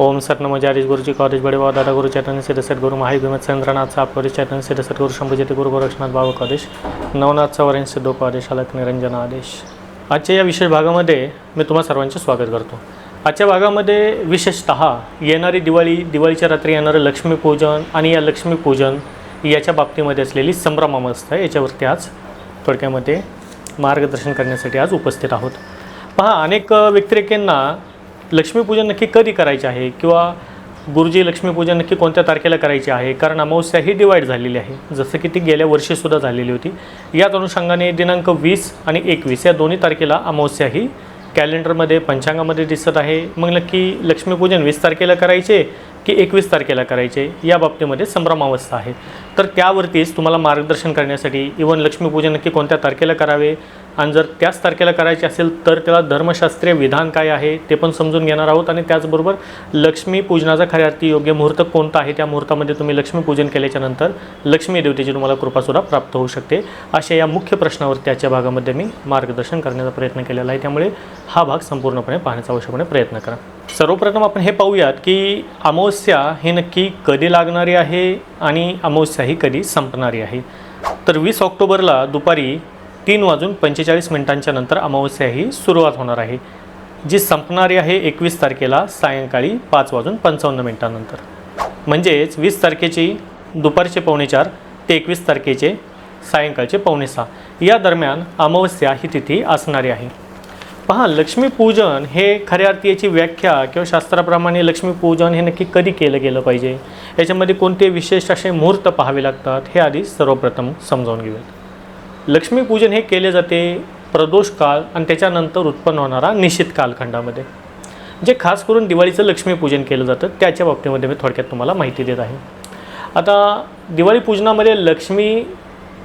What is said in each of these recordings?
ओम sir नमो जारीज गुरुजी college बडेवा दादा गुरु चैतन्य सिद्धसट गुरु E गुरुमत Chandranath साप कॉलेज चैतन्य सिद्धसट गुरु शंभूजित गुरु गोरक्षनाथ बाबा कॉलेज नवनाथ चवरेन सिद्धो कॉलेज अलक निरंजन आदेश. आजच्या या विशेष भागामध्ये मी तुम्हा सर्वांचे स्वागत करतो. आजच्या भागामध्ये विशेषतः येणारी दिवाळी दिवाळीच्या रात्री येणारं लक्ष्मीपूजन आणि या लक्ष्मीपूजन याच्या बाबतीमध्ये असलेली संभ्रमावस्था याच्यावरती आज थोडक्यामध्ये मार्गदर्शन करण्यासाठी आज उपस्थित आहोत. पहा अनेक अ, लक्ष्मीपूजन नक्की कधी करायचे आहे? किंवा गुरुजी लक्ष्मीपूजन नक्की कोणत्या तारखेला करायची आहे? कारण अमावस्या ही डिवाईड झालेली आहे. जसं की ती गेल्या वर्षीसुद्धा झालेली होती. याच अनुषंगाने दिनांक वीस आणि एकवीस या दोन्ही तारखेला अमावस्या ही कॅलेंडरमध्ये पंचांगामध्ये दिसत आहे. मग नक्की लक्ष्मीपूजन वीस तारखेला करायचे? की एकवीस तारखेला करायचे या बाबतीमध्ये संभ्रमावस्था आहे. तर त्यावरतीच तुम्हाला मार्गदर्शन करण्यासाठी इवन लक्ष्मीपूजन नक्की कोणत्या तारखेला करावे? आणि जर त्याच तारखेला करायचे असेल तर त्याला धर्मशास्त्रीय विधान काय आहे ते पण समजून घेणार आहोत. आणि त्याचबरोबर लक्ष्मीपूजनाचा खऱ्या अर्थी योग्य मुहूर्त कोणता आहे त्या मुहूर्तामध्ये तुम्ही लक्ष्मीपूजन केल्याच्यानंतर लक्ष्मी देवतेची तुम्हाला कृपासुद्धा प्राप्त होऊ शकते. अशा या मुख्य प्रश्नावर त्याच्या भागामध्ये मी मार्गदर्शन करण्याचा प्रयत्न केलेला आहे. त्यामुळे हा भाग संपूर्णपणे पाहण्याचा आवश्यकपणे प्रयत्न करा. सर्वप्रथम आपण हे पाहूयात की अमावस्या हे नक्की कधी लागणारी आहे आणि अमावस्या ही कधी संपणारी आहे. तर वीस ऑक्टोबरला दुपारी तीन वाजून पंचेचाळीस मिनिटांच्या नंतर अमावस्या ही सुरुवात होणार आहे जी संपणारी आहे एकवीस तारखेला सायंकाळी पाच वाजून पंचावन्न मिनिटांनंतर. म्हणजेच वीस तारखेची दुपारचे पावणे चार ते एकवीस तारखेचे सायंकाळचे पावणे सहा. या दरम्यान अमावस्या ही तिथी असणारी आहे. पहा लक्ष्मीपूजन हे खऱ्या अर्थी याची व्याख्या किंवा शास्त्राप्रमाणे लक्ष्मीपूजन हे नक्की कधी केलं गेलं पाहिजे? याच्यामध्ये कोणते विशेष असे मुहूर्त पाहावे लागतात? हे आधी सर्वप्रथम समजावून घेऊयात. लक्ष्मीपूजन हे केले जाते प्रदोष काळ आणि त्याच्यानंतर उत्पन्न होणारा निश्चित कालखंडामध्ये. जे खास करून दिवाळीचं लक्ष्मीपूजन केलं जातं त्याच्या बाबतीमध्ये मी थोडक्यात तुम्हाला माहिती देत आहे. आता दिवाळी पूजनामध्ये लक्ष्मी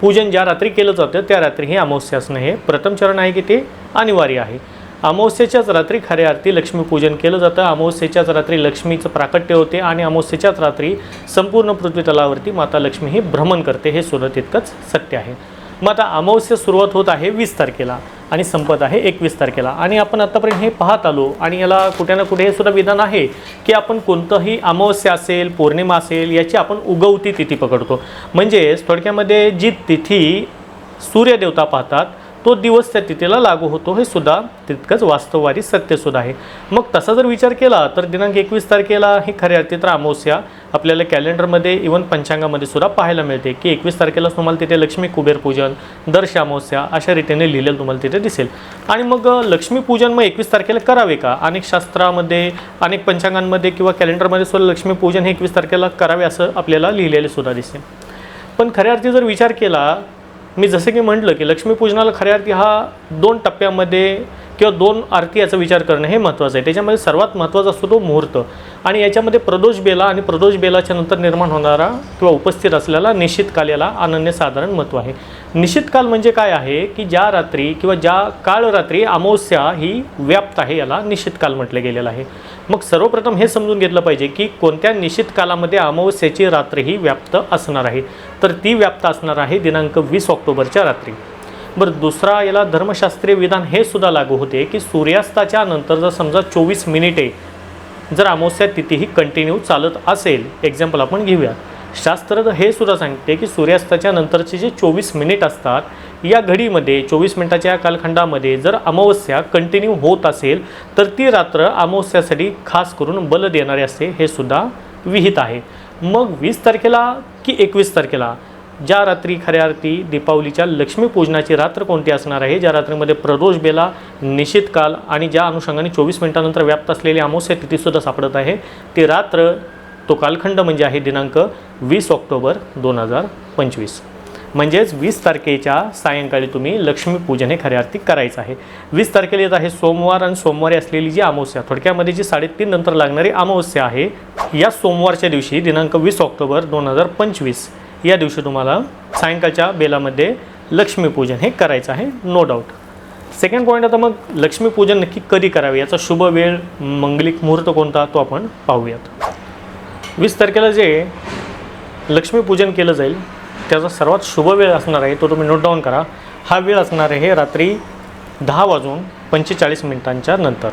पूजन ज्या रात्री केलं जातं त्या रात्री हे अमावस्या असणं हे प्रथम चरण आहे की ते अनिवार्य आहे. अमावस्येच्याच रात्री खऱ्या अर्थी लक्ष्मीपूजन केलं जातं. अमावस्येच्याच रात्री लक्ष्मीचं प्राकट्य होते आणि अमावस्येच्याच रात्री संपूर्ण पृथ्वीतलावरती माता लक्ष्मी ही भ्रमण करते. हे सुद्धा तितकंच सत्य आहे. मग आता अमावस्या सुरुवात होत आहे वीस तारखेला आणि संपत आहे एकवीस तारखेला. आणि आपण आत्तापर्यंत हे पाहत आलो आणि याला कुठे ना कुठे हे सुद्धा विधान आहे की आपण कोणतंही अमावस्या असेल पौर्णिमा असेल याची आपण उगवती तिथी पकडतो. म्हणजेच थोडक्यामध्ये जी तिथी सूर्यदेवता पाहतात तो दिवस त्या तिथेला लागू होतो हे सुद्धा तितकंच वास्तववादी सत्यसुद्धा आहे. मग तसा जर विचार केला तर दिनांक एकवीस तारखेला ही खऱ्या अर्थी तर अमावस्या आपल्याला कॅलेंडरमध्ये इवन पंचांगामध्ये सुद्धा पाहायला मिळते की एकवीस तारखेला तुम्हाला तिथे लक्ष्मी कुबेर पूजन दर्श अमावस्या अशा रीतीने लिहिलेलं तुम्हाला तिथे दिसेल. आणि मग लक्ष्मीपूजन मग एकवीस तारखेला करावे का? अनेक शास्त्रामध्ये अनेक पंचांगांमध्ये किंवा कॅलेंडरमध्ये सुद्धा लक्ष्मीपूजन हे एकवीस तारखेला करावे असं आपल्याला लिहिलेले सुद्धा दिसेल. पण खऱ्या अर्थी जर विचार केला मी जसं की म्हटलं की लक्ष्मीपूजनाला खऱ्या अर्थी हा दोन टप्प्यामध्ये किंवा दोन आरती याचा विचार करणं हे महत्त्वाचं आहे. त्याच्यामध्ये सर्वात महत्त्वाचा असतो तो मुहूर्त. आणि याच्यामध्ये प्रदोष बेला आणि प्रदोष बेलाच्या नंतर निर्माण होणारा किंवा उपस्थित असलेला निश्चित काल याला अनन्यसाधारण महत्त्व आहे. निश्चित काल म्हणजे काय आहे की ज्या रात्री किंवा ज्या काळ रात्री अमावस्या ही व्याप्त आहे याला निश्चित काल म्हटलं गेलेलं आहे. मग सर्वप्रथम हे समजून घेतलं पाहिजे की कोणत्या निश्चित कालामध्ये अमावस्याची रात्र ही व्याप्त असणार आहे. तर ती व्याप्त असणार आहे दिनांक वीस ऑक्टोबरच्या रात्री. बरं दुसरा याला धर्मशास्त्रीय विधान हे सुद्धा लागू होते की सूर्यास्ताच्या नंतर जर समजा चोवीस मिनिटे जर अमावस्या तिथी ही कंटिन्यू चालत असेल एक्झाम्पल आपण घेऊया. शास्त्र हे सुद्धा सांगते की सूर्यास्ताच्या नंतरचे जे चोवीस मिनिट असतात या घडीमध्ये चोवीस मिनिटाच्या या कालखंडामध्ये जर अमावस्या कंटिन्यू होत असेल तर ती रात्र अमावस्यासाठी खास करून बल देणारे असते हे सुद्धा विहित आहे. मग वीस तारखेला की एकवीस तारखेला? ज्या रात्री खऱ्या अर्थी दीपावलीच्या लक्ष्मीपूजनाची रात्र कोणती असणार आहे? ज्या रात्रीमध्ये प्रदोष बेला निश्चित काल आणि ज्या अनुषंगाने चोवीस मिनिटानंतर व्याप्त असलेली अमावस्या तिथीसुद्धा सापडत आहे ती रात्र तो कालखंड म्हणजे आहे दिनांक वीस ऑक्टोबर दोन हजार पंचवीस. म्हणजेच वीस तारखेच्या सायंकाळी तुम्ही लक्ष्मीपूजन हे खऱ्या अर्थी करायचं आहे. वीस तारखेला येत आहे सोमवार आणि सोमवारी असलेली जी अमावस्या थोडक्यामध्ये जी साडेतीन नंतर लागणारी अमावस्या आहे या सोमवारच्या दिवशी दिनांक वीस ऑक्टोबर दोन हजार पंचवीस. या दिवशी तुम्हाला सायंकाळच्या बेलामध्ये लक्ष्मीपूजन हे करायचं आहे नो डाऊट सेकंड पॉईंट आता मग लक्ष्मीपूजन नक्की कधी करावे? याचा शुभ वेळ मंगलिक मुहूर्त कोणता तो आपण पाहूयात. वीस तारखेला जे लक्ष्मीपूजन केलं जाईल त्याचा सर्वात शुभ वेळ असणार आहे तो तुम्ही नोट डाऊन करा. हा वेळ असणार आहे रात्री दहा वाजून पंचेचाळीस मिनिटांच्या नंतर.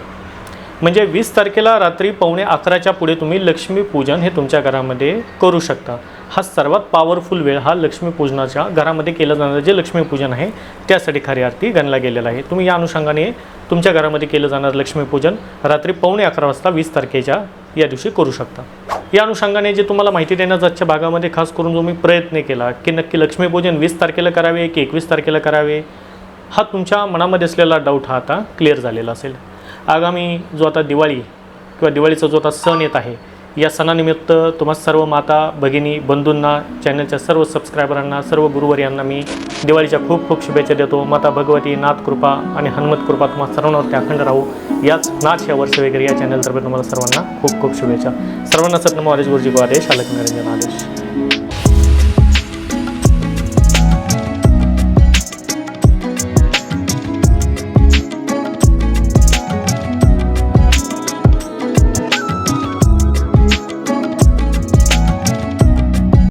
म्हणजे वीस तारखेला रात्री पावणे अकराच्या पुढे तुम्ही लक्ष्मीपूजन हे तुमच्या घरामध्ये करू शकता. हा सर्वात पॉवरफुल वेळ हा लक्ष्मीपूजनाच्या घरामध्ये केलं जाणारं जे लक्ष्मीपूजन आहे त्यासाठी खऱ्या अर्थी गणला गेलेला आहे. तुम्ही या अनुषंगाने तुमच्या घरामध्ये केलं जाणारं लक्ष्मीपूजन रात्री पावणे अकरा वाजता वीस तारखेच्या या दिवशी करू शकता. या अनुषंगाने जे तुम्हाला माहिती देण्याचा आजच्या भागामध्ये खास करून जो मी प्रयत्न केला की नक्की लक्ष्मीपूजन वीस तारखेला करावे की एकवीस तारखेला करावे हा तुमच्या मनामध्ये असलेला डाऊट हा आता क्लिअर झालेला असेल. आगामी जो आता दिवाळी किंवा दिवाळीचा जो आता सण येत आहे या सणानिमित्त तुम्हा सर्व माता भगिनी बंधूंना चॅनलच्या सर्व सबस्क्रायबरांना सर्व गुरुवर्यांना मी दिवाळीच्या खूप खूप शुभेच्छा देतो. माता भगवती नाथ कृपा आणि हनुमत कृपा तुम्हाला सर्वांवरती अखंड राहू. याच नाच या वर्ष वगैरे या चॅनलतर्फे तुम्हाला सर्वांना खूप खूप शुभेच्छा. सर्वांना सत्यम आदेश गुरुजी को आदेश अलग निरंजन आदेश.